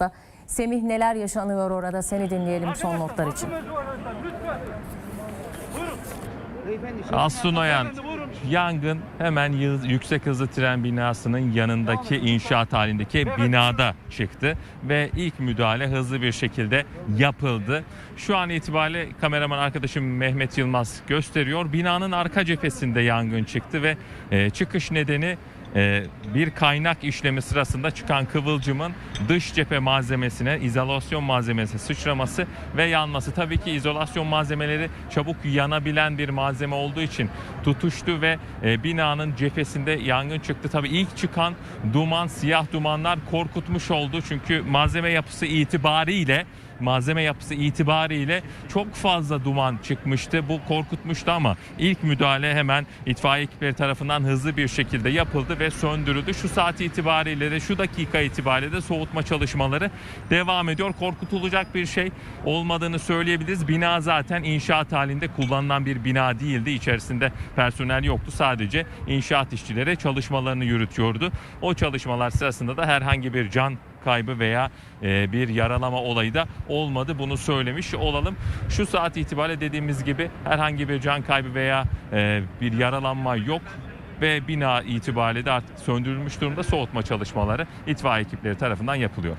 yanımızda. Semih neler yaşanıyor orada seni dinleyelim son notlar için. Aslı Noyan, yangın hemen yüksek hızlı tren binasının yanındaki inşaat halindeki binada çıktı ve ilk müdahale hızlı bir şekilde yapıldı. Şu an itibariyle kameraman arkadaşım Mehmet Yılmaz gösteriyor. Binanın arka cephesinde yangın çıktı ve e, çıkış nedeni bir kaynak işlemi sırasında çıkan kıvılcımın dış cephe malzemesine, izolasyon malzemesi sıçraması ve yanması. Tabii ki izolasyon malzemeleri çabuk yanabilen bir malzeme olduğu için tutuştu ve e, binanın cephesinde yangın çıktı. Tabii ilk çıkan duman, siyah dumanlar korkutmuş oldu. Çünkü malzeme yapısı itibariyle malzeme yapısı itibariyle çok fazla duman çıkmıştı. Bu korkutmuştu ama ilk müdahale hemen itfaiye ekipleri tarafından hızlı bir şekilde yapıldı ve söndürüldü. Şu saat itibariyle de şu dakika itibariyle de soğutma çalışmaları devam ediyor. Korkutulacak bir şey olmadığını söyleyebiliriz. Bina zaten inşaat halinde kullanılan bir bina değildi. İçerisinde personel yoktu. Sadece inşaat işçileri çalışmalarını yürütüyordu. O çalışmalar sırasında da herhangi bir can kaybı veya e, bir yaralama olayı da olmadı. Bunu söylemiş olalım. Şu saat itibariyle dediğimiz gibi herhangi bir can kaybı veya e, bir yaralanma yok ve bina itibariyle de artık söndürülmüş durumda soğutma çalışmaları itfaiye ekipleri tarafından yapılıyor.